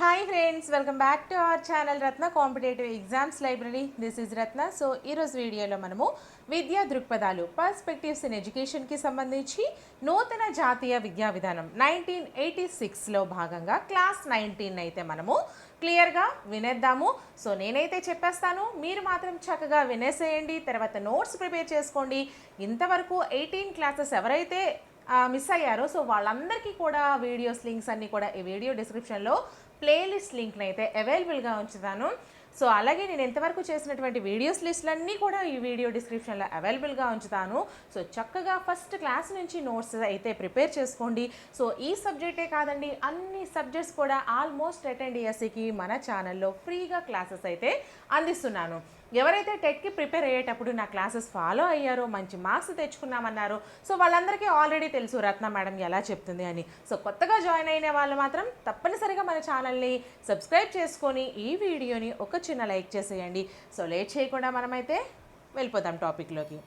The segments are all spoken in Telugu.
Hi friends welcome back to our channel Ratna competitive exams library this is Ratna so ఈరోజు వీడియోలో మనము విద్యా దృక్పథాలు పర్స్పెక్టివ్స్ ఇన్ ఎడ్యుకేషన్కి సంబంధించి నూతన జాతీయ విద్యా విధానం నైన్టీన్ ఎయిటీ సిక్స్లో భాగంగా క్లాస్ నైన్టీన్ అయితే మనము క్లియర్గా వినేద్దాము. సో నేనైతే చెప్పేస్తాను మీరు మాత్రం చక్కగా వినేసేయండి తర్వాత నోట్స్ ప్రిపేర్ చేసుకోండి. ఇంతవరకు ఎయిటీన్ క్లాసెస్ ఎవరైతే మిస్ అయ్యారో సో వాళ్ళందరికీ కూడా వీడియోస్ లింక్స్ అన్నీ కూడా ఈ వీడియో డిస్క్రిప్షన్లో ప్లేలిస్ట్ లింక్ని అయితే అవైలబుల్గా ఉంచుతాను. సో అలాగే నేను ఎంతవరకు చేసినటువంటి వీడియోస్ లిస్టులన్నీ కూడా ఈ వీడియో డిస్క్రిప్షన్లో అవైలబుల్గా ఉంచుతాను. సో చక్కగా ఫస్ట్ క్లాస్ నుంచి నోట్స్ అయితే ప్రిపేర్ చేసుకోండి. సో ఈ సబ్జెక్టే కాదండి అన్ని సబ్జెక్ట్స్ కూడా ఆల్మోస్ట్ అటెండ్ డిఎస్సికి మన ఛానల్లో ఫ్రీగా క్లాసెస్ అయితే అందిస్తున్నాను. ఎవరైతే టెట్కి ప్రిపేర్ అయ్యేటప్పుడు నా క్లాసెస్ ఫాలో అయ్యారో మంచి మార్క్స్ తెచ్చుకున్నామన్నారో సో వాళ్ళందరికీ ఆల్రెడీ తెలుసు రత్న మేడం ఎలా చెప్తుంది అని. సో కొత్తగా జాయిన్ అయిన వాళ్ళు మాత్రం తప్పనిసరిగా మన ఛానల్ని సబ్స్క్రైబ్ చేసుకొని ఈ వీడియోని ఒక చిన్న లైక్ చేసేయండి. సో లేట్ చేయకుండా మనమైతే వెళ్ళిపోదాం టాపిక్లోకి.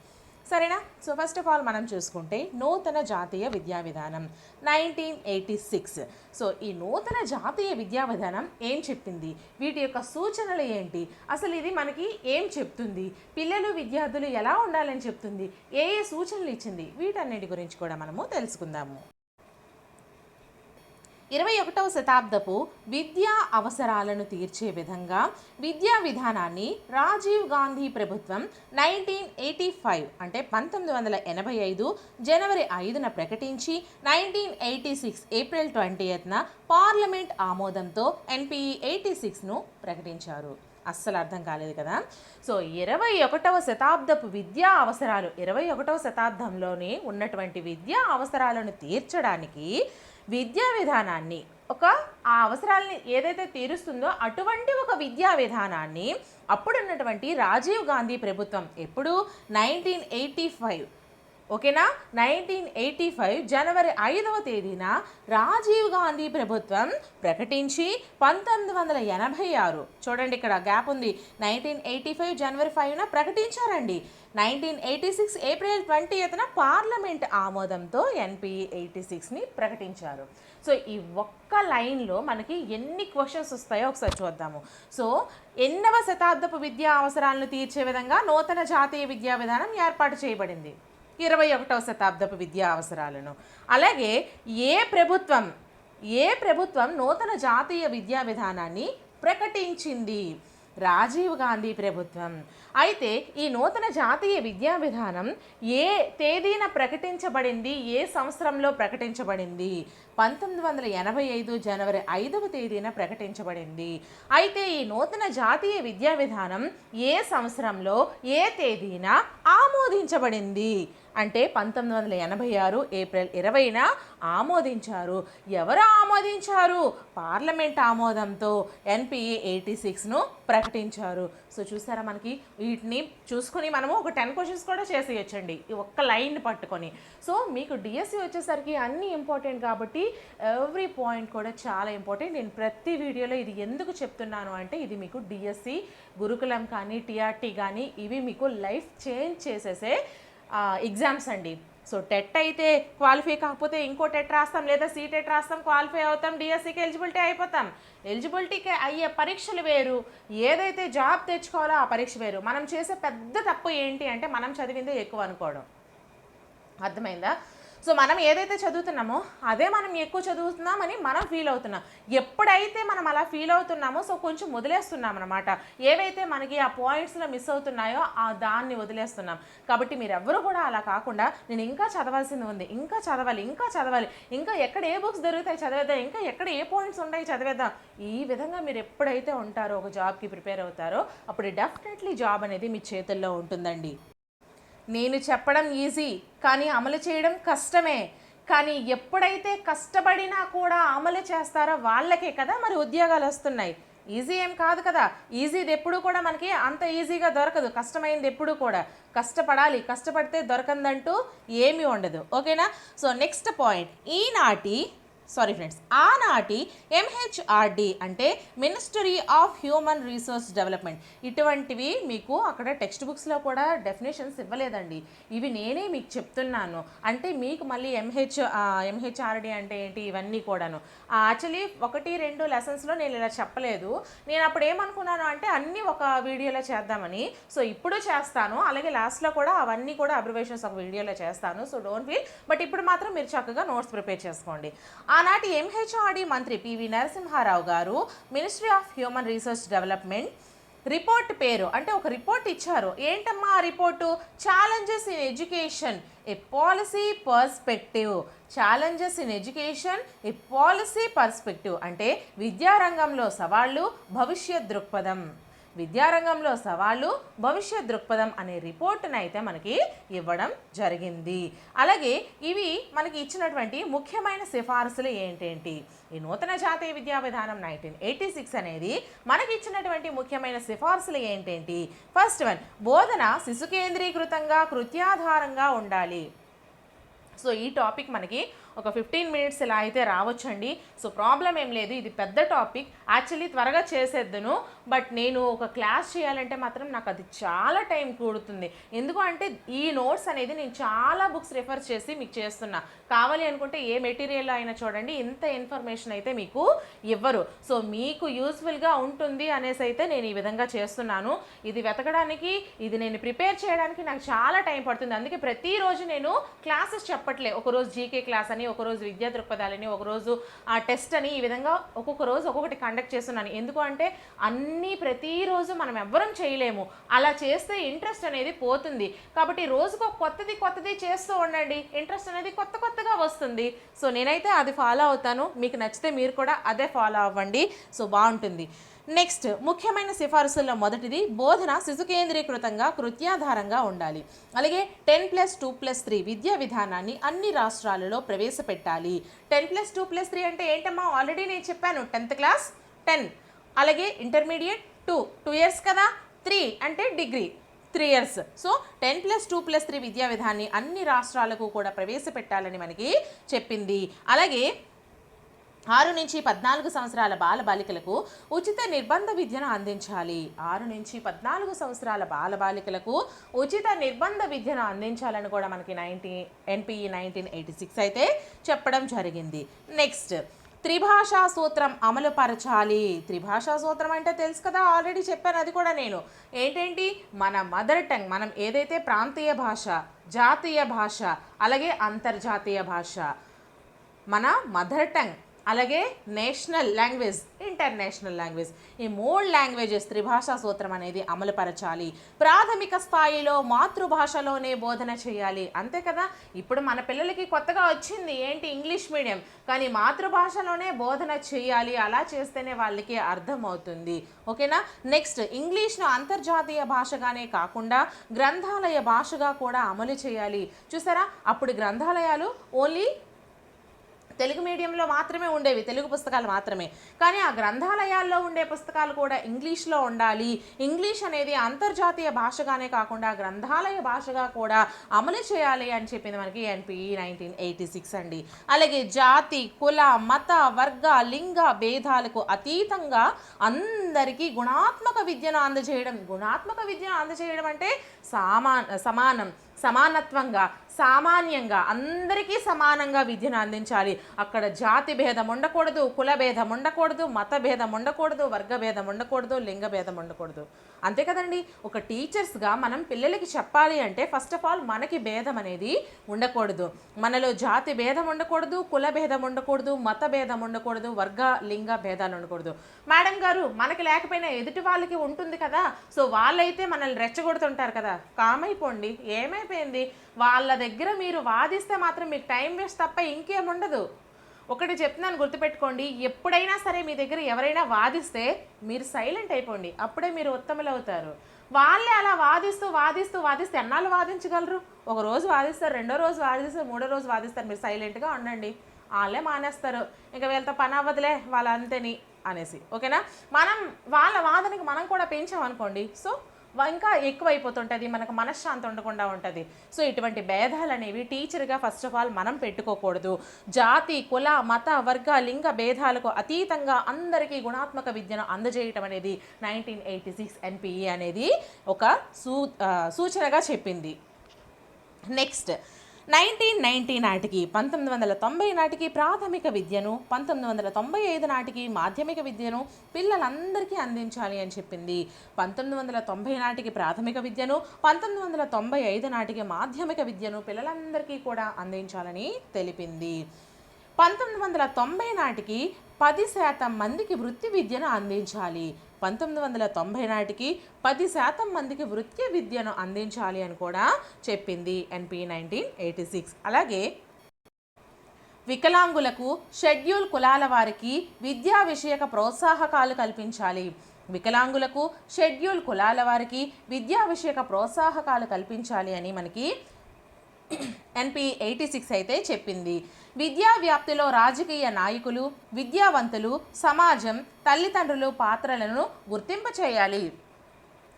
సరేనా? సో ఫస్ట్ ఆఫ్ ఆల్ మనం చూసుకుంటే నూతన జాతీయ విద్యా విధానం నైన్టీన్ ఎయిటీ సిక్స్. సో ఈ నూతన జాతీయ విద్యా విధానం ఏం చెప్పింది? వీటి యొక్క సూచనలు ఏంటి? అసలు ఇది మనకి ఏం చెప్తుంది? పిల్లలు విద్యార్థులు ఎలా ఉండాలని చెప్తుంది? ఏ ఏ సూచనలు ఇచ్చింది? వీటన్నిటి గురించి కూడా మనము తెలుసుకుందాము. ఇరవై ఒకటవ శతాబ్దపు విద్యా అవసరాలను తీర్చే విధంగా విద్యా విధానాన్ని రాజీవ్ గాంధీ ప్రభుత్వం నైన్టీన్ ఎయిటీ ఫైవ్ అంటే పంతొమ్మిది వందల ఎనభై ఐదు జనవరి ఐదున ప్రకటించి nineteen eighty six April twenty Ethanai parliament ఆమోదంతో ఎన్పిఈ ఎయిటీ సిక్స్ను ప్రకటించారు. అస్సలు అర్థం కాలేదు కదా. సో ఇరవై ఒకటవ శతాబ్దపు విద్యా అవసరాలు ఇరవై ఒకటవ శతాబ్దంలోనే ఉన్నటువంటి విద్యా అవసరాలను తీర్చడానికి విద్యా విధానాన్ని ఒక ఆ అవసరాలని ఏదైతే తీరుస్తుందో అటువంటి ఒక విద్యా విధానాన్ని అప్పుడున్నటువంటి రాజీవ్ గాంధీ ప్రభుత్వం ఎప్పుడు? Nineteen eighty five. ఓకేనా? నైన్టీన్ ఎయిటీ ఫైవ్ జనవరి ఐదవ తేదీన రాజీవ్ గాంధీ ప్రభుత్వం ప్రకటించి పంతొమ్మిది వందల ఎనభై ఆరు. చూడండి ఇక్కడ గ్యాప్ ఉంది. నైన్టీన్ ఎయిటీ ఫైవ్ జనవరి ఫైవ్న ప్రకటించారండి. Nineteen eighty six April twenty ఎత్తున పార్లమెంట్ ఆమోదంతో ఎన్పిఈ ఎయిటీ సిక్స్ని ప్రకటించారు. సో ఈ ఒక్క లైన్లో మనకి ఎన్ని క్వశ్చన్స్ వస్తాయో ఒకసారి చూద్దాము. సో ఎన్నవ శతాబ్దపు విద్యా అవసరాలను తీర్చే విధంగా నూతన జాతీయ విద్యా విధానం ఏర్పాటు చేయబడింది. ఇరవై ఒకటవ శతాబ్దపు విద్యా అవసరాలను. అలాగే ఏ ప్రభుత్వం ఏ ప్రభుత్వం నూతన జాతీయ విద్యా విధానాన్ని ప్రకటించింది? రాజీవ్ గాంధీ ప్రభుత్వం. అయితే ఈ నూతన జాతీయ విద్యా విధానం ఏ తేదీన ప్రకటించబడింది? ఏ సంవత్సరంలో ప్రకటించబడింది? పంతొమ్మిది వందల ఎనభై ఐదు జనవరి ఐదవ తేదీన ప్రకటించబడింది. అయితే ఈ నూతన జాతీయ విద్యా విధానం ఏ సంవత్సరంలో ఏ తేదీన ఆమోదించబడింది? అంటే పంతొమ్మిది వందల ఎనభై ఆరు ఏప్రిల్ ఇరవైన ఆమోదించారు. ఎవరు ఆమోదించారు? పార్లమెంట్ ఆమోదంతో ఎన్పిఏ ఎయిటీ సిక్స్ను ప్రకటించారు. సో చూసారా మనకి? వీటిని చూసుకొని మనము ఒక టెన్ క్వశ్చన్స్ కూడా చేసేయచ్చండి ఈ ఒక్క లైన్ పట్టుకొని. సో మీకు డిఎస్సి వచ్చేసరికి అన్నీ ఇంపార్టెంట్ కాబట్టి ఎవ్రీ పాయింట్ కూడా చాలా ఇంపార్టెంట్ నేను ప్రతి వీడియోలో ఇది ఎందుకు చెప్తున్నాను అంటే ఇది మీకు డిఎస్సి గురుకులం కానీ టీఆర్టీ కానీ ఇవి మీకు లైఫ్ చేంజ్ చేసేసే ఎగ్జామ్స్ అండి. సో టెట్ అయితే క్వాలిఫై కాకపోతే ఇంకో టెట్ రాస్తాం లేదా సీ టెట్ రాస్తాం క్వాలిఫై అవుతాం డిఎస్సికి ఎలిజిబిలిటీ అయిపోతాం. ఎలిజిబిలిటీకి అయ్యే పరీక్షలు వేరు. ఏదైతే జాబ్ తెచ్చుకోవాలో ఆ పరీక్ష వేరు. మనం చేసే పెద్ద తప్పు ఏంటి అంటే మనం చదివిందే ఎక్కువ అనుకోవడం. అర్థమైందా? సో మనం ఏదైతే చదువుతున్నామో అదే మనం ఎక్కువ చదువుతున్నామని మనం ఫీల్ అవుతున్నాం. ఎప్పుడైతే మనం అలా ఫీల్ అవుతున్నామో సో కొంచెం వదిలేస్తున్నాం అనమాట ఏవైతే మనకి ఆ పాయింట్స్లో మిస్ అవుతున్నాయో ఆ దాన్ని వదిలేస్తున్నాం. కాబట్టి మీరు ఎవరు కూడా అలా కాకుండా నేను ఇంకా చదవాల్సింది ఉంది ఇంకా చదవాలి ఇంకా చదవాలి ఇంకా ఎక్కడ ఏ బుక్స్ దొరుకుతాయి చదివేద్దాం ఇంకా ఎక్కడ ఏ పాయింట్స్ ఉంటాయి చదివేద్దాం. ఈ విధంగా మీరు ఎప్పుడైతే ఉంటారో ఒక జాబ్కి ప్రిపేర్ అవుతారో అప్పుడు డెఫినెట్లీ జాబ్ అనేది మీ చేతుల్లో ఉంటుందండి. నేను చెప్పడం ఈజీ కానీ అమలు చేయడం కష్టమే. కానీ ఎప్పుడైతే కష్టపడినా కూడా అమలు చేస్తారో వాళ్ళకే కదా మరి ఉద్యోగాలు వస్తున్నాయి. ఈజీ ఏం కాదు కదా. ఈజీది ఎప్పుడు కూడా మనకి అంత ఈజీగా దొరకదు. కష్టమైంది ఎప్పుడు కూడా. కష్టపడాలి. కష్టపడితే దొరకందంటూ ఏమీ ఉండదు. ఓకేనా? సో నెక్స్ట్ పాయింట్ ఈనాటి సారీ ఫ్రెండ్స్ ఆనాటి ఎంహెచ్ఆర్డి అంటే ministry of human resource development ఇటువంటివి మీకు అక్కడ టెక్స్ట్ బుక్స్లో కూడా డెఫినేషన్స్ ఇవ్వలేదండి. ఇవి నేనే మీకు చెప్తున్నాను. అంటే మీకు మళ్ళీ ఎంహెచ్ ఎంహెచ్ఆర్డి అంటే ఏంటి? ఇవన్నీ కూడాను. యాక్చువల్లీ ఒకటి రెండు లెసన్స్లో నేను ఇలా చెప్పలేదు. నేను అప్పుడు ఏమనుకున్నాను అంటే అన్నీ ఒక వీడియోలో చేద్దామని. సో ఇప్పుడు చేస్తాను. అలాగే లాస్ట్లో కూడా అవన్నీ కూడా అబ్రివేషన్స్ ఒక వీడియోలో చేస్తాను. సో డోంట్ ఫీల్ బట్ ఇప్పుడు మాత్రం మీరు చక్కగా నోట్స్ ప్రిపేర్ చేసుకోండి. ఆనాటి ఎంహెచ్ఆర్డి మంత్రి పివి నరసింహారావు గారు ministry of human research development report పేరు అంటే ఒక రిపోర్ట్ ఇచ్చారు. ఏంటమ్మా ఆ report? Challenges in education a policy perspective challenges in education a policy perspective అంటే విద్యారంగంలో సవాళ్ళు భవిష్యత్ దృక్పథం. విద్యారంగంలో సవాళ్ళు భవిష్యత్ దృక్పథం అనే రిపోర్టును అయితే మనకి ఇవ్వడం జరిగింది. అలాగే ఇవి మనకి ఇచ్చినటువంటి ముఖ్యమైన సిఫార్సులు ఏంటేంటి? ఈ నూతన జాతీయ విద్యా విధానం నైన్టీన్ ఎయిటీ సిక్స్ అనేది మనకి ఇచ్చినటువంటి ముఖ్యమైన సిఫార్సులు ఏంటేంటి? ఫస్ట్ వన్ బోధన శిశు కేంద్రీకృతంగా కృత్యాధారంగా ఉండాలి. సో ఈ టాపిక్ మనకి ఒక ఫిఫ్టీన్ మినిట్స్ ఇలా అయితే రావచ్చండి. సో ప్రాబ్లం ఏం లేదు. ఇది పెద్ద టాపిక్ యాక్చువల్లీ త్వరగా చేసేద్దును. బట్ నేను ఒక క్లాస్ చేయాలంటే మాత్రం నాకు అది చాలా టైం కూడుతుంది. ఎందుకు అంటే ఈ నోట్స్ అనేది నేను చాలా బుక్స్ రిఫర్ చేసి మీకు చేస్తున్నా. కావాలి అనుకుంటే ఏ మెటీరియల్ అయినా చూడండి. ఇంత ఇన్ఫర్మేషన్ అయితే మీకు ఇవ్వరు. సో మీకు యూస్ఫుల్గా ఉంటుంది అనేసి అయితే నేను ఈ విధంగా చేస్తున్నాను. ఇది వెతకడానికి ఇది నేను ప్రిపేర్ చేయడానికి నాకు చాలా టైం పడుతుంది. అందుకే ప్రతిరోజు నేను క్లాసెస్ చెప్పట్లే. ఒకరోజు జీకే క్లాస్ అని ఒకరోజు విద్యా దృక్పథాలని ఒకరోజు ఆ టెస్ట్ అని ఈ విధంగా ఒక్కొక్క రోజు ఒక్కొక్కటి కండక్ట్ చేస్తున్నాను. ఎందుకు అంటే అన్నీ ప్రతిరోజు మనం ఎవ్వరం చేయలేము. అలా చేస్తే ఇంట్రెస్ట్ అనేది పోతుంది. కాబట్టి రోజుకు కొత్తది కొత్తది చేస్తూ ఉండండి. ఇంట్రెస్ట్ అనేది కొత్త కొత్తగా వస్తుంది. సో నేనైతే అది ఫాలో అవుతాను. మీకు నచ్చితే మీరు కూడా అదే ఫాలో అవ్వండి. సో బాగుంటుంది. నెక్స్ట్ ముఖ్యమైన సిఫారసుల్లో మొదటిది బోధన శిశు కేంద్రీకృతంగా కృత్యాధారంగా ఉండాలి. అలాగే ten plus two plus three విద్యా విధానాన్ని అన్ని రాష్ట్రాలలో ప్రవేశపెట్టాలి. Ten plus two plus three అంటే ఏంటమ్మా? ఆల్రెడీ నేను చెప్పాను టెన్త్ క్లాస్ టెన్. అలాగే ఇంటర్మీడియట్ టూ. టూ ఇయర్స్ కదా? త్రీ అంటే degree three years so ten plus two plus three విద్యా విధాన్ని అన్ని రాష్ట్రాలకు కూడా ప్రవేశపెట్టాలని మనకి చెప్పింది. అలాగే ఆరు నుంచి పద్నాలుగు సంవత్సరాల బాల బాలికలకు ఉచిత నిర్బంధ విద్యను అందించాలి. ఆరు నుంచి పద్నాలుగు సంవత్సరాల బాల బాలికలకు ఉచిత నిర్బంధ విద్యను అందించాలని కూడా మనకి nineteen NPE nineteen eighty six అయితే చెప్పడం జరిగింది. నెక్స్ట్ త్రిభాషా సూత్రం అమలు పరచాలి. త్రిభాషా సూత్రం అంటే తెలుసు కదా ఆల్రెడీ చెప్పాను అది కూడా నేను. ఏంటేంటి? మన మదర్ టంగ్ మనం ఏదైతే ప్రాంతీయ భాష జాతీయ భాష అలాగే అంతర్జాతీయ భాష మన మదర్ టంగ్ అలాగే నేషనల్ లాంగ్వేజ్ ఇంటర్నేషనల్ లాంగ్వేజ్. ఈ మూడు లాంగ్వేజెస్ త్రిభాషా సూత్రం అనేది అమలుపరచాలి. ప్రాథమిక స్థాయిలో మాతృభాషలోనే బోధన చేయాలి. అంతే కదా? ఇప్పుడు మన పిల్లలకి కొత్తగా వచ్చింది ఏంటి ఇంగ్లీష్ మీడియం? కానీ మాతృభాషలోనే బోధన చేయాలి. అలా చేస్తేనే వాళ్ళకి అర్థమవుతుంది. ఓకేనా? నెక్స్ట్ ఇంగ్లీష్ను అంతర్జాతీయ భాషగానే కాకుండా గ్రంథాలయ భాషగా కూడా అమలు చేయాలి. చూసారా? అప్పుడు గ్రంథాలయాలు ఓన్లీ తెలుగు మీడియంలో మాత్రమే ఉండేవి తెలుగు పుస్తకాలు మాత్రమే. కానీ ఆ గ్రంథాలయాల్లో ఉండే పుస్తకాలు కూడా ఇంగ్లీష్లో ఉండాలి. ఇంగ్లీష్ అనేది అంతర్జాతీయ భాషగానే కాకుండా గ్రంథాలయ భాషగా కూడా అమలు చేయాలి అని చెప్పింది మనకి ఎన్పిఈ నైన్టీన్ ఎయిటీ సిక్స్ అండి. అలాగే జాతి కుల మత వర్గ లింగ భేదాలకు అతీతంగా అందరికీ గుణాత్మక విద్యను అందజేయడం గుణాత్మక విద్యను అందజేయడం అంటే సామా సమానం సమానత్వంగా సామాన్యంగా అందరికీ సమానంగా విద్యను అందించాలి. అక్కడ జాతి భేదం ఉండకూడదు కుల భేదం ఉండకూడదు మత భేదం ఉండకూడదు వర్గ భేదం ఉండకూడదు లింగ భేదం ఉండకూడదు. అంతే కదండి. ఒక టీచర్స్గా మనం పిల్లలకి చెప్పాలి అంటే ఫస్ట్ ఆఫ్ ఆల్ మనకి భేదం అనేది ఉండకూడదు. మనలో జాతి భేదం ఉండకూడదు కుల భేదం ఉండకూడదు మత భేదం ఉండకూడదు వర్గ లింగ భేదాలు ఉండకూడదు. మేడం గారు మనకి లేకపోయినా ఎదుటి వాళ్ళకి ఉంటుంది కదా. సో వాళ్ళైతే మనల్ని రెచ్చగొడుతుంటారు కదా. కామైపోండి ఏమైపోయింది? వాళ్ళ దగ్గర మీరు వాదిస్తే మాత్రం మీకు టైం వేస్ట్ తప్ప ఇంకేముండదు ఒకటి చెప్తున్నాను గుర్తుపెట్టుకోండి. ఎప్పుడైనా సరే మీ దగ్గర ఎవరైనా వాదిస్తే మీరు సైలెంట్ అయిపోండి. అప్పుడే మీరు ఉత్తములు అవుతారు వాళ్ళే అలా వాదిస్తూ వాదిస్తూ వాదిస్తే ఎన్నాళ్ళు వాదించగలరు? ఒక రోజు వాదిస్తారు రెండో రోజు వాదిస్తారు మూడో రోజు వాదిస్తారు. మీరు సైలెంట్గా ఉండండి. వాళ్ళే మానేస్తారు. ఇంకా వీళ్ళతో పని అవ్వదులే వాళ్ళంతేని అనేసి. ఓకేనా? మనం వాళ్ళ వాదనకి మనం కూడా పెంచామనుకోండి. సో ఇంకా ఎక్కువైపోతుంటుంది మనకు మనశ్శాంతి ఉండకుండా ఉంటుంది. సో ఇటువంటి భేదాలు అనేవి టీచర్గా ఫస్ట్ ఆఫ్ ఆల్ మనం పెట్టుకోకూడదు. జాతి కుల మత వర్గ లింగ భేదాలకు అతీతంగా అందరికీ గుణాత్మక విద్యను అందజేయటం అనేది నైన్టీన్ ఎయిటీ సిక్స్ ఎన్పిఈ అనేది ఒక సూ సూచనగా చెప్పింది. నెక్స్ట్ నైన్టీన్ నైన్టీ నాటికి పంతొమ్మిది వందల తొంభై నాటికి ప్రాథమిక విద్యను పంతొమ్మిది వందల తొంభై ఐదు నాటికి మాధ్యమిక విద్యను పిల్లలందరికీ అందించాలి అని చెప్పింది. పంతొమ్మిది వందల తొంభై నాటికి ప్రాథమిక విద్యను పంతొమ్మిది వందల తొంభై ఐదు నాటికి మాధ్యమిక విద్యను పిల్లలందరికీ కూడా అందించాలని తెలిపింది. పంతొమ్మిది వందల తొంభై నాటికి పది శాతం మందికి వృత్తి విద్యను అందించాలి. పంతొమ్మిది వందల తొంభై నాటికి పది శాతం మందికి వృత్తి విద్యను అందించాలి అని కూడా చెప్పింది ఎన్పి నైన్టీన్ ఎయిటీ సిక్స్. అలాగే వికలాంగులకు షెడ్యూల్ కులాల వారికి విద్యా విషయక ప్రోత్సాహకాలు కల్పించాలి. వికలాంగులకు షెడ్యూల్ కులాల వారికి విద్యా విషయక ప్రోత్సాహకాలు కల్పించాలి అని మనకి ఎన్పి ఎయిటీ సిక్స్ అయితే చెప్పింది. విద్యా వ్యాప్తిలో రాజకీయ నాయకులు విద్యావంతులు సమాజం తల్లిదండ్రులు పాత్రలను గుర్తింపు చేయాలి.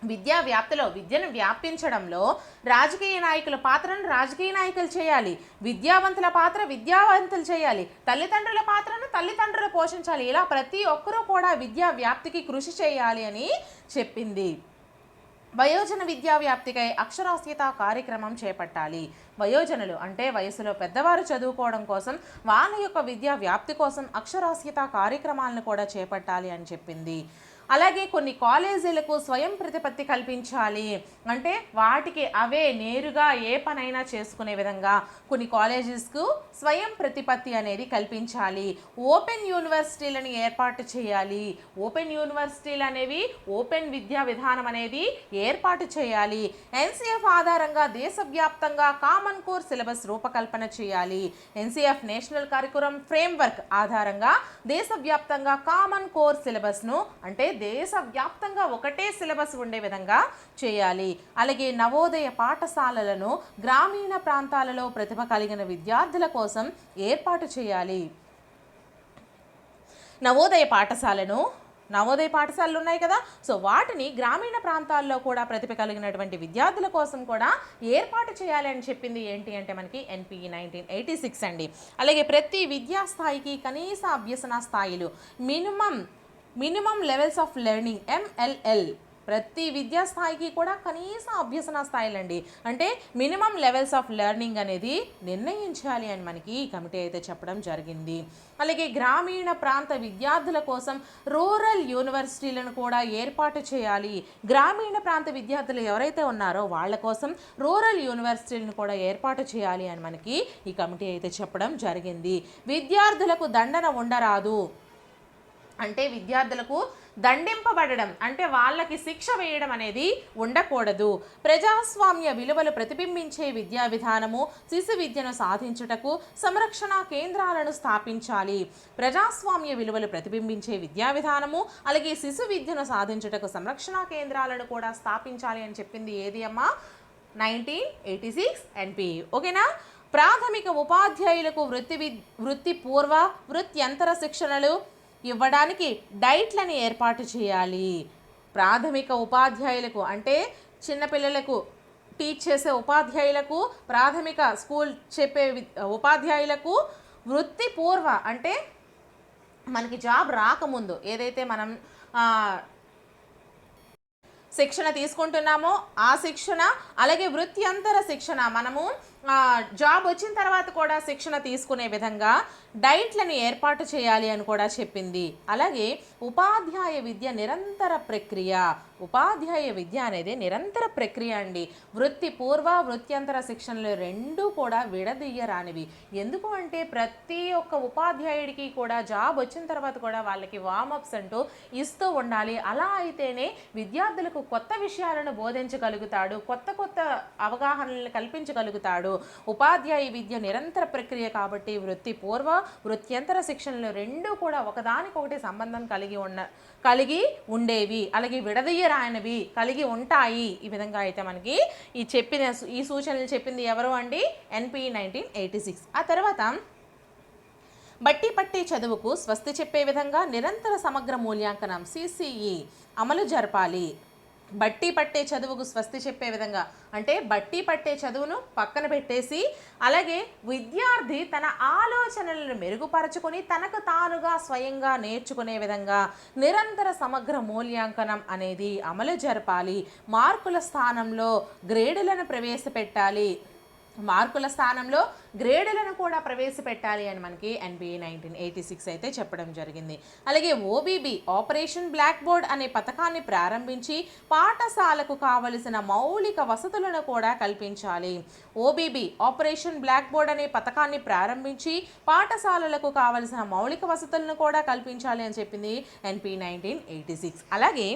విద్యా వ్యాప్తిలో విద్యను వ్యాపించడంలో రాజకీయ నాయకుల పాత్రను రాజకీయ నాయకులు చేయాలి. విద్యావంతుల పాత్ర విద్యావంతులు చేయాలి. తల్లిదండ్రుల పాత్రను తల్లిదండ్రులు పోషించాలి. ఇలా ప్రతి ఒక్కరూ కూడా విద్యా వ్యాప్తికి కృషి చేయాలి అని చెప్పింది. వయోజన విద్యా వ్యాప్తికై అక్షరాస్యత కార్యక్రమం చేపట్టాలి. వయోజనులు అంటే వయసులో పెద్దవారు చదువుకోవడం కోసం వాళ్ళ యొక్క విద్యా వ్యాప్తి కోసం అక్షరాస్యత కార్యక్రమాలను కూడా చేపట్టాలి అని చెప్పింది. అలాగే కొన్ని కాలేజీలకు స్వయం ప్రతిపత్తి కల్పించాలి. అంటే వాటికి అవే నేరుగా ఏ పనైనా చేసుకునే విధంగా కొన్ని కాలేజెస్కు స్వయం ప్రతిపత్తి అనేది కల్పించాలి. ఓపెన్ యూనివర్సిటీలను ఏర్పాటు చేయాలి. ఓపెన్ యూనివర్సిటీలు అనేవి ఓపెన్ విద్యా విధానం అనేది ఏర్పాటు చేయాలి. ఎన్సీఎఫ్ ఆధారంగా దేశవ్యాప్తంగా కామన్ కోర్ సిలబస్ రూపకల్పన చేయాలి. ఎన్సీఎఫ్ నేషనల్ కరికులం ఫ్రేమ్వర్క్ ఆధారంగా దేశవ్యాప్తంగా కామన్ కోర్ సిలబస్ను అంటే దేశవ్యాప్తంగా ఒకటే సిలబస్ ఉండే విధంగా చేయాలి. అలాగే నవోదయ పాఠశాలలను గ్రామీణ ప్రాంతాలలో ప్రతిభ కలిగిన విద్యార్థుల కోసం ఏర్పాటు చేయాలి. నవోదయ పాఠశాలను నవోదయ పాఠశాలలు ఉన్నాయి కదా. సో వాటిని గ్రామీణ ప్రాంతాల్లో కూడా ప్రతిభ కలిగినటువంటి విద్యార్థుల కోసం కూడా ఏర్పాటు చేయాలి అని చెప్పింది ఏంటి అంటే మనకి ఎన్పిఈ నైన్టీన్ ఎయిటీ సిక్స్ అండి. అలాగే ప్రతి విద్యా స్థాయికి కనీస అభ్యసన స్థాయిలు minimum minimum levels of learning MLL ప్రతి విద్యా స్థాయికి కూడా కనీస అభ్యసన స్థాయిలు అండి అంటే మినిమం లెవెల్స్ ఆఫ్ లెర్నింగ్ అనేది నిర్ణయించాలి అని మనకి ఈ కమిటీ అయితే చెప్పడం జరిగింది. అలాగే గ్రామీణ ప్రాంత విద్యార్థుల కోసం రూరల్ యూనివర్సిటీలను కూడా ఏర్పాటు చేయాలి. గ్రామీణ ప్రాంత విద్యార్థులు ఎవరైతే ఉన్నారో వాళ్ళ కోసం రూరల్ యూనివర్సిటీలను కూడా ఏర్పాటు చేయాలి అని మనకి ఈ కమిటీ అయితే చెప్పడం జరిగింది. విద్యార్థులకు దండన ఉండరాదు. అంటే విద్యార్థులకు దండింపబడడం అంటే వాళ్ళకి శిక్ష వేయడం అనేది ఉండకూడదు. ప్రజాస్వామ్య విలువలు ప్రతిబింబించే విద్యా విధానము శిశు విద్యను సాధించుటకు సంరక్షణ కేంద్రాలను స్థాపించాలి. ప్రజాస్వామ్య విలువలు ప్రతిబింబించే విద్యా విధానము అలాగే శిశు విద్యను సాధించుటకు సంరక్షణ కేంద్రాలను కూడా స్థాపించాలి అని చెప్పింది ఏది అమ్మా? Nineteen eighty six NP. ఓకేనా? ప్రాథమిక ఉపాధ్యాయులకు వృత్తి వి వృత్తి పూర్వ వృత్యంతర శిక్షణలు ఇవ్వడానికి డైట్లను ఏర్పాటు చేయాలి. ప్రాథమిక ఉపాధ్యాయులకు అంటే చిన్నపిల్లలకు టీచ్ చేసే ఉపాధ్యాయులకు ప్రాథమిక స్కూల్ చెప్పే వి- ఉపాధ్యాయులకు వృత్తిపూర్వ అంటే మనకి జాబ్ రాకముందు ఏదైతే మనం శిక్షణ తీసుకుంటున్నామో ఆ శిక్షణ అలాగే వృత్తి అంతర శిక్షణ మనము జాబ్ వచ్చిన తర్వాత కూడా శిక్షణ తీసుకునే విధంగా డైట్లను ఏర్పాటు చేయాలి అని కూడా చెప్పింది. అలాగే ఉపాధ్యాయ విద్య నిరంతర ప్రక్రియ. ఉపాధ్యాయ విద్య అనేది నిరంతర ప్రక్రియ అండి. వృత్తి పూర్వ వృత్యంతర శిక్షణలు రెండూ కూడా విడదీయరానివి. ఎందుకు అంటే ప్రతి ఒక్క ఉపాధ్యాయుడికి కూడా జాబ్ వచ్చిన తర్వాత కూడా వాళ్ళకి వార్మప్స్ అంటూ ఇస్తూ ఉండాలి. అలా అయితేనే విద్యార్థులకు కొత్త విషయాలను బోధించగలుగుతాడు. కొత్త కొత్త అవగాహనలను కల్పించగలుగుతాడు. ఉపాధ్యాయ విద్య నిరంతర ప్రక్రియ కాబట్టి వృత్తి పూర్వ వృత్యంతర శిక్షణలు రెండూ కూడా ఒకదానికొకటి సంబంధం కలిగి ఉన్న కలిగి ఉండేవి. అలాగే విడదీయరాయనవి కలిగి ఉంటాయి. ఈ విధంగా అయితే మనకి ఈ చెప్పిన ఈ సూచనలు చెప్పింది ఎవరు అండి? NP nineteen eighty six. ఆ తర్వాత బట్టి పట్టి చదువుకు స్వస్తి చెప్పే విధంగా నిరంతర సమగ్ర మూల్యాంకనం సిసిఈ అమలు జరపాలి. బట్టి పట్టే చదువుకు స్వస్తి చెప్పే విధంగా. అంటే బట్టి పట్టే చదువును పక్కన పెట్టేసి అలాగే విద్యార్థి తన ఆలోచనలను మెరుగుపరచుకొని తనకు తానుగా స్వయంగా నేర్చుకునే విధంగా నిరంతర సమగ్ర మూల్యాంకనం అనేది అమలు జరపాలి. మార్కుల స్థానంలో గ్రేడులను ప్రవేశపెట్టాలి. మార్కుల స్థానంలో గ్రేడులను కూడా ప్రవేశపెట్టాలి అని మనకి ఎన్బిఏ నైన్టీన్ ఎయిటీ సిక్స్ అయితే చెప్పడం జరిగింది. అలాగే ఓబీబీ ఆపరేషన్ బ్లాక్ బోర్డ్ అనే పథకాన్ని ప్రారంభించి పాఠశాలకు కావలసిన మౌలిక వసతులను కూడా కల్పించాలి. ఓబీబీ ఆపరేషన్ బ్లాక్ బోర్డ్ అనే పథకాన్ని ప్రారంభించి పాఠశాలలకు కావలసిన మౌలిక వసతులను కూడా కల్పించాలి అని చెప్పింది ఎన్పి నైన్టీన్ ఎయిటీ సిక్స్ అలాగే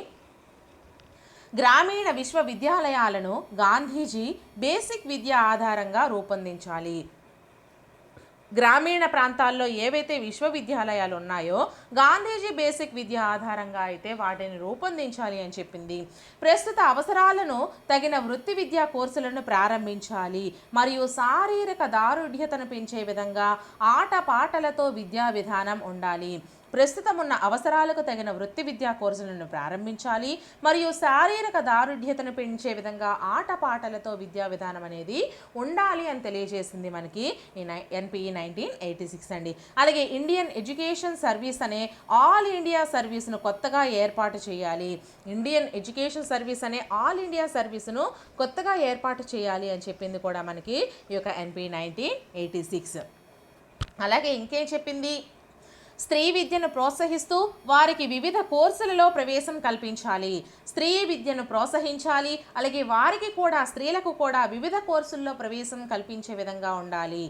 గ్రామీణ విశ్వవిద్యాలయాలను గాంధీజీ బేసిక్ విద్య ఆధారంగా రూపొందించాలి. గ్రామీణ ప్రాంతాల్లో ఏవైతే విశ్వవిద్యాలయాలు ఉన్నాయో గాంధీజీ బేసిక్ విద్య ఆధారంగా అయితే వాటిని రూపొందించాలి అని చెప్పింది. ప్రస్తుత అవసరాలను తగిన వృత్తి విద్యా కోర్సులను ప్రారంభించాలి. మరియు శారీరక దారుఢ్యతను పెంచే విధంగా ఆటపాటలతో విద్యా విధానం ఉండాలి. ప్రస్తుతం ఉన్న అవసరాలకు తగిన వృత్తి విద్యా కోర్సులను ప్రారంభించాలి. మరియు శారీరక దారుఢ్యతను పెంచే విధంగా ఆటపాటలతో విద్యా విధానం అనేది ఉండాలి అని తెలియజేసింది మనకి ఈ నై ఎన్పిఈ నైన్టీన్ ఎయిటీ సిక్స్ అండి. అలాగే ఇండియన్ ఎడ్యుకేషన్ సర్వీస్ అనే ఆల్ ఇండియా సర్వీస్ను కొత్తగా ఏర్పాటు చేయాలి. ఇండియన్ ఎడ్యుకేషన్ సర్వీస్ అనే ఆల్ ఇండియా సర్వీస్ను కొత్తగా ఏర్పాటు చేయాలి అని చెప్పింది కూడా మనకి ఈ యొక్క ఎన్పి నైన్టీన్ ఎయిటీ సిక్స్. అలాగే ఇంకేం చెప్పింది? స్త్రీ విద్యను ప్రోత్సహిస్తూ వారికి వివిధ కోర్సులలో ప్రవేశం కల్పించాలి. స్త్రీ విద్యను ప్రోత్సహించాలి. అలాగే వారికి కూడా స్త్రీలకు కూడా వివిధ కోర్సుల్లో ప్రవేశం కల్పించే విధంగా ఉండాలి.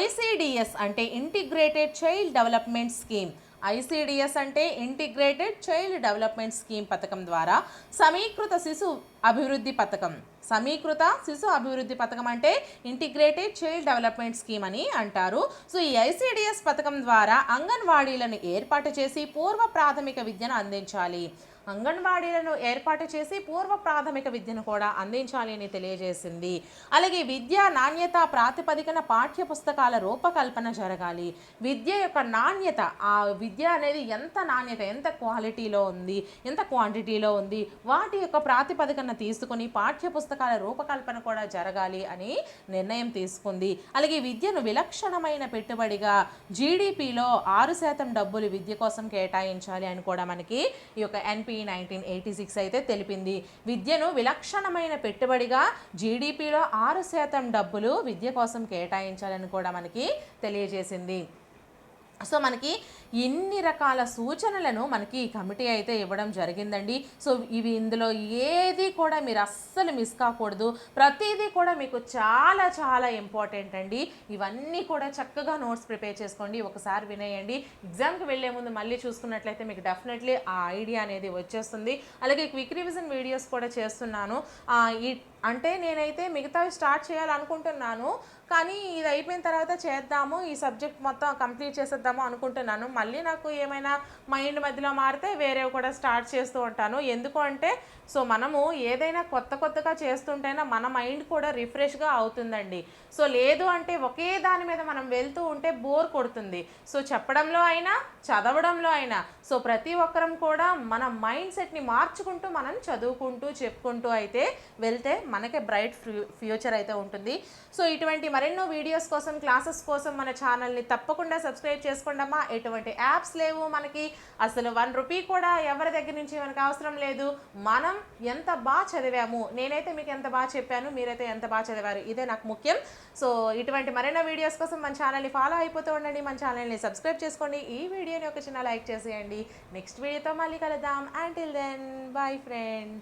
ఐసిడిఎస్ అంటే integrated child development scheme ICDS అంటే ఇంటిగ్రేటెడ్ చైల్డ్ డెవలప్మెంట్ స్కీమ్ పథకం ద్వారా సమీకృత శిశు అభివృద్ధి పథకం. సమీకృత శిశు అభివృద్ధి పథకం అంటే ఇంటిగ్రేటెడ్ చైల్డ్ డెవలప్మెంట్ స్కీమ్ అని అంటారు. సో ఈ ఐసిడిఎస్ పథకం ద్వారా అంగన్వాడీలను ఏర్పాటు చేసి పూర్వ ప్రాథమిక విద్యను అందించాలి. అంగన్వాడీలను ఏర్పాటు చేసి పూర్వ ప్రాథమిక విద్యను కూడా అందించాలి అని తెలియజేసింది. అలాగే విద్యా నాణ్యత ప్రాతిపదికన పాఠ్య పుస్తకాల రూపకల్పన జరగాలి. విద్య యొక్క నాణ్యత ఆ విద్య అనేది ఎంత నాణ్యత ఎంత క్వాలిటీలో ఉంది ఎంత క్వాంటిటీలో ఉంది వాటి యొక్క ప్రాతిపదికన తీసుకుని పాఠ్య పుస్తకాల రూపకల్పన కూడా జరగాలి అని నిర్ణయం తీసుకుంది. అలాగే విద్యను విలక్షణమైన పెట్టుబడిగా జీడిపిలో ఆరు శాతం డబ్బులు విద్య కోసం కేటాయించాలి అని కూడా మనకి ఈ యొక్క ఎన్పి నైన్టీన్ ఎయిటీ సిక్స్ అయితే తెలిపింది. విద్యను విలక్షణమైన పెట్టుబడిగా జీడిపిలో ఆరు శాతం డబ్బులు విద్య కోసం కేటాయించాలని కూడా మనకి తెలియజేసింది. సో మనకి ఇన్ని రకాల సూచనలను మనకి ఈ కమిటీ అయితే ఇవ్వడం జరిగిందండి. సో ఇవి ఇందులో ఏది కూడా మీరు అస్సలు మిస్ కాకూడదు. ప్రతిదీ కూడా మీకు చాలా చాలా ఇంపార్టెంట్ అండి. ఇవన్నీ కూడా చక్కగా నోట్స్ ప్రిపేర్ చేసుకోండి. ఒకసారి వినేయండి. ఎగ్జామ్కి వెళ్ళే ముందు మళ్ళీ చూసుకున్నట్లయితే మీకు డెఫినెట్లీ ఆ ఐడియా అనేది వచ్చేస్తుంది. అలాగే క్విక్ రివిజన్ వీడియోస్ కూడా చేస్తున్నాను. ఈ అంటే నేనైతే మిగతావి స్టార్ట్ చేయాలనుకుంటున్నాను. కానీ ఇది అయిపోయిన తర్వాత చేద్దాము. ఈ సబ్జెక్ట్ మొత్తం కంప్లీట్ చేసేద్దాము అనుకుంటున్నాను. మళ్ళీ నాకు ఏమైనా మైండ్ మధ్యలో మారితే వేరేవి కూడా స్టార్ట్ చేస్తూ ఉంటాను. ఎందుకు అంటే సో మనము ఏదైనా కొత్త కొత్తగా చేస్తుంటేనే మన మైండ్ కూడా రిఫ్రెష్గా అవుతుందండి. సో లేదు అంటే ఒకే దాని మీద మనం వెళ్తూ ఉంటే బోర్ కొడుతుంది. సో చెప్పడంలో అయినా చదవడంలో అయినా సో ప్రతి ఒక్కరం కూడా మన మైండ్ సెట్ని మార్చుకుంటూ మనం చదువుకుంటూ చెప్పుకుంటూ అయితే వెళ్తే మనకే బ్రైట్ ఫ్యూచర్ అయితే ఉంటుంది. సో ఇటువంటి మరెన్నో వీడియోస్ కోసం క్లాసెస్ కోసం మన ఛానల్ని తప్పకుండా సబ్స్క్రైబ్ చేసుకోండమ్మా ఎటువంటి యాప్స్ లేవు మనకి. అసలు వన్ రూపీ కూడా ఎవరి దగ్గర నుంచి మనకు అవసరం లేదు. మనం ఎంత బాగా చదివాము? నేనైతే మీకు ఎంత బాగా చెప్పాను మీరైతే ఎంత బాగా చదివారు? ఇదే నాకు ముఖ్యం. సో ఇటువంటి మరైనా వీడియోస్ కోసం మన ఛానల్ని ఫాలో అయిపోతూ ఉండండి. మన ఛానల్ని సబ్స్క్రైబ్ చేసుకోండి. ఈ వీడియోని ఒక చిన్న లైక్ చేసేయండి. నెక్స్ట్ వీడియోతో మళ్ళీ కలుద్దాం. Until then bye friends